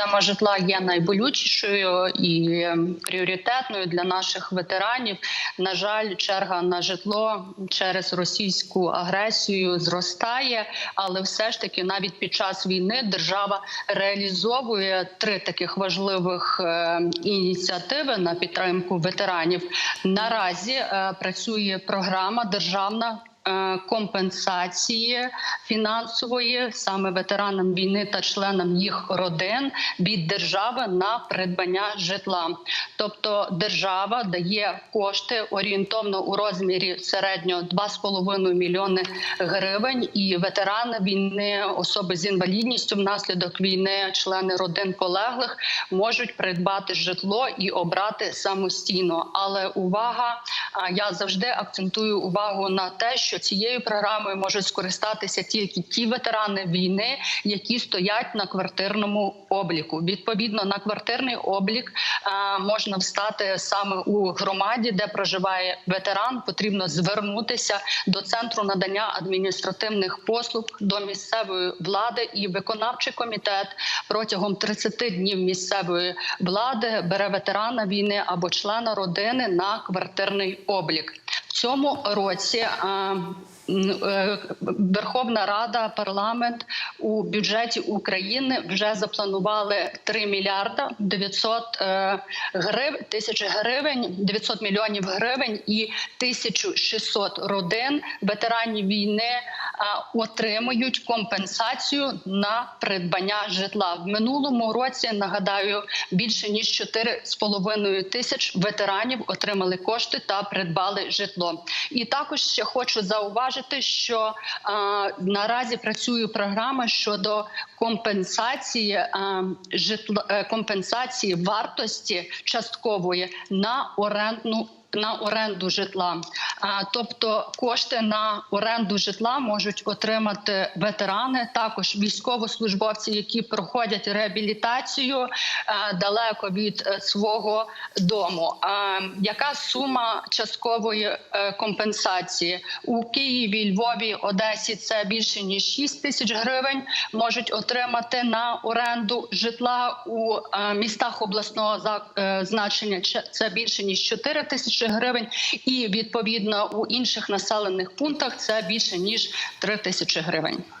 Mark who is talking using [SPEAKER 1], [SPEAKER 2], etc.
[SPEAKER 1] Тема житла є найболючішою і пріоритетною для наших ветеранів. На жаль, черга на житло через російську агресію зростає, але все ж таки, навіть під час війни, держава реалізовує три таких важливих е, ініціативи на підтримку ветеранів. Наразі е, працює програма державна. Е, Компенсації фінансової саме ветеранам війни та членам їх родин від держави на придбання житла. Тобто держава дає кошти орієнтовно у розмірі середньо 2,5 мільйони гривень. І ветерани війни, особи з інвалідністю внаслідок війни, члени родин полеглих можуть придбати житло і обрати самостійно. Але увага! Я завжди акцентую увагу на те, що цією програмою можуть скористатися тільки ті ветерани війни, які стоять на квартирному обліку. Відповідно на квартирний облік можна встати саме у громаді, де проживає ветеран. Потрібно звернутися до центру надання адміністративних послуг до місцевої влади і виконавчий комітет протягом 30 днів місцевої влади бере ветерана війни або члена родини на квартирний облік. Цьому році а, е, Верховна Рада, парламент у бюджеті України вже запланували 3 мільярда 900 е, гривень, тисяч гривень, 900 мільйонів гривень і 1600 родин ветеранів війни отримують компенсацію на придбання житла в минулому році. Нагадаю, більше ніж 4,5 тисяч ветеранів отримали кошти та придбали житло. І також ще хочу зауважити, що а, наразі працює програма щодо компенсації а, житла е, компенсації вартості часткової на орендну. На оренду житла, тобто кошти на оренду житла можуть отримати ветерани, також військовослужбовці, які проходять реабілітацію е, далеко від е, свого дому. Яка сума часткової е, компенсації у Києві, Львові, Одесі? Це більше ніж 6 тисяч гривень. Можуть отримати на оренду житла у містах обласного значення. Це- більше ніж 4 тисячі гривень, і відповідно у інших населених пунктах це більше ніж 3 тисячі гривень.